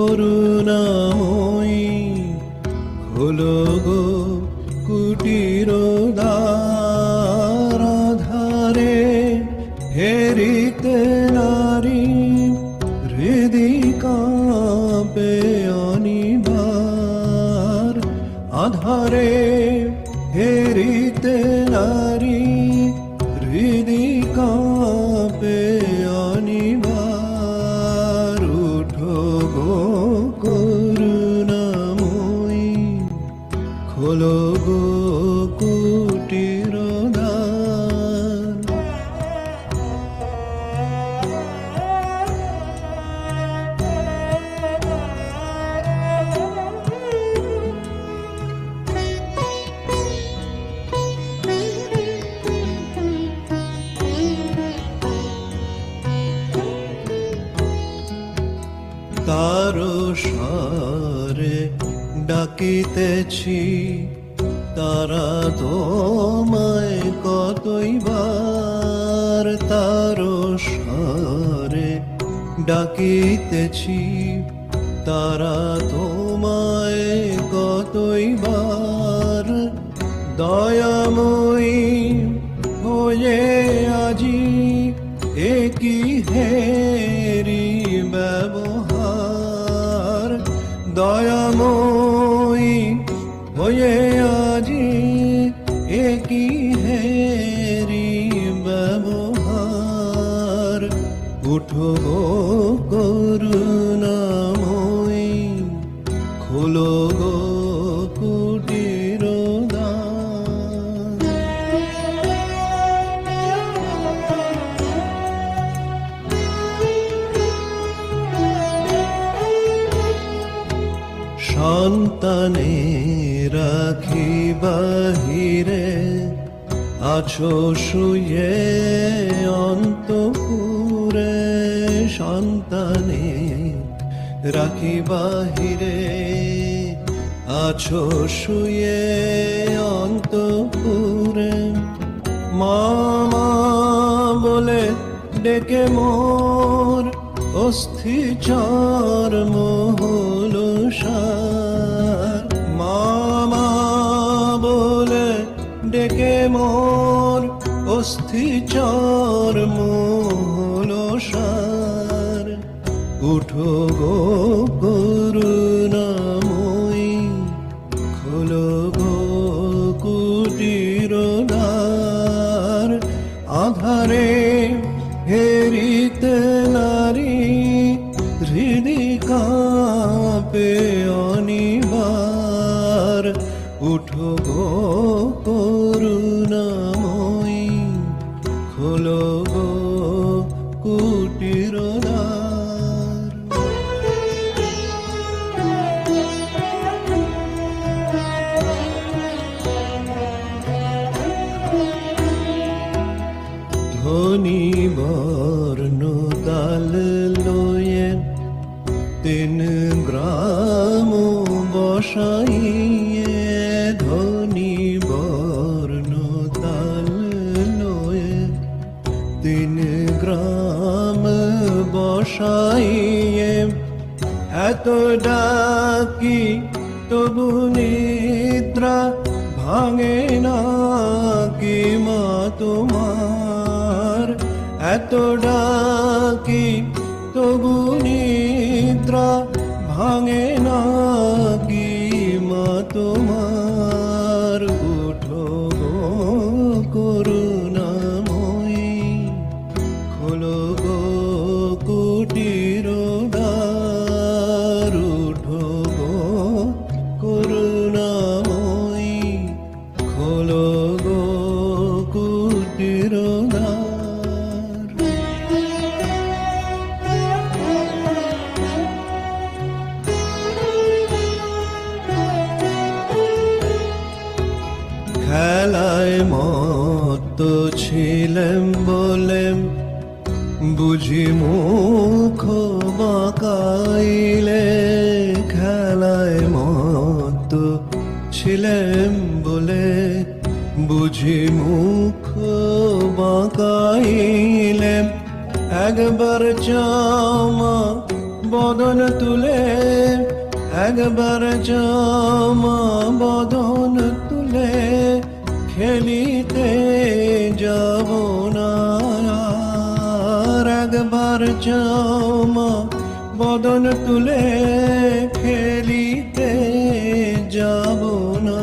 করুণাময়ী হলো গো কুটির ধারে হেরিতে নারী হৃদি কাঁপে অনিবার। আধারে কারও স্বরে ডাকিতেছি, তারা তোমায় কতই বার তারো স্বরে ডাকিতেছি, তারা তোমায় কতই বার দয়াময়ী হয়ে আজি একই হেরি দয়াময়ী হয়ে আজি একই হেরি ব্যবহার। উঠো সন্তানে রাখি বাহিরে, আছো শুয়ে অন্তপুরে। সন্তানে রাখি বাহিরে, আছো শুয়ে অন্তপুরে। মামা বলে, ডেকে মোর অস্থি চর্ম অস্থি হলো সার। উঠো গো করুণাময়ী, খোলো গো কুটির দ্বার। আধারে হেরিতে নারী, হৃদি কাঁপে অনিবার। উঠো গো বসাইয়ে ধনী বর্ণ তাল লয়ে তিন গ্রাম বসাইয়ে এত ডাকি তবু নিদ্রা ভাঙে না কি মা তোমার? এত ডাকি তবু নিদ্রা ভাঙে তোমার খেলায় মত ছিলেম বলেম। বুঝি মুখ বাঁকাইলে খেলায় মত ছিলেম বলে। বুঝি মুখ বাঁকাইলে একবার চামা বদন তুলে, একবার জামা বদন খেলিতে যাব না। একবার জামা, বদন তুলে খেলিতে যাব না।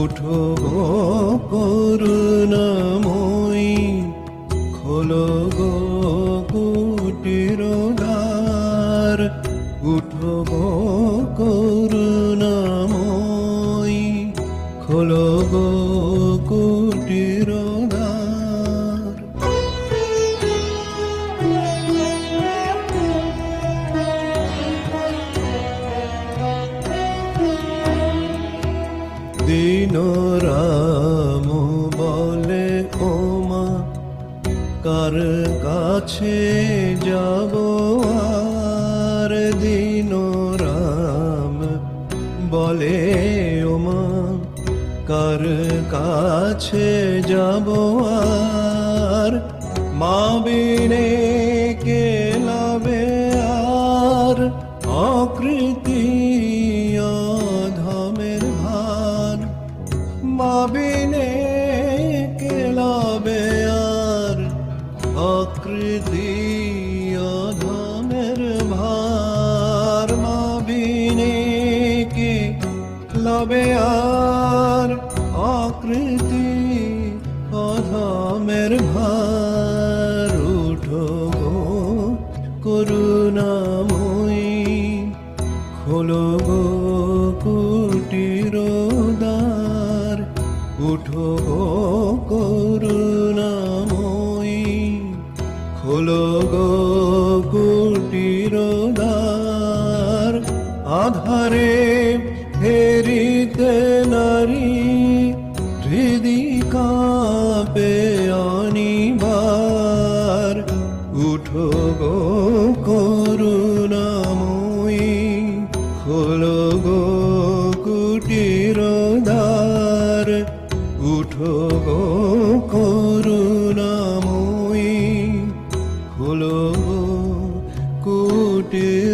উঠো গো করুণাময়ী, খোলো গো কুটির দ্বার খোলো গো কুটির দিন রাম বলে ওমা কার কাছে যাব আর? দিন রাম বলে কার কাছে যাব আর? মা বিনে কে লাবে আর? অকৃতি ধমের ভার। মাবিনে কেলাবে আর? অকৃতি অধমের ভার। মাবিনে কে লবে আর? অকৃতি অধমের ভার উঠো গো। করুণাময়ী খোলো গো কুটির দ্বার। উঠো গো করুণাময়ী খোলো গো কুটির দ্বার। আধারে কাপে অনিবার। উঠো গো করুণাময়ী, খোলো গো কুটির দ্বার। উঠো গো করুণাময়ী, খোলো গো কুটির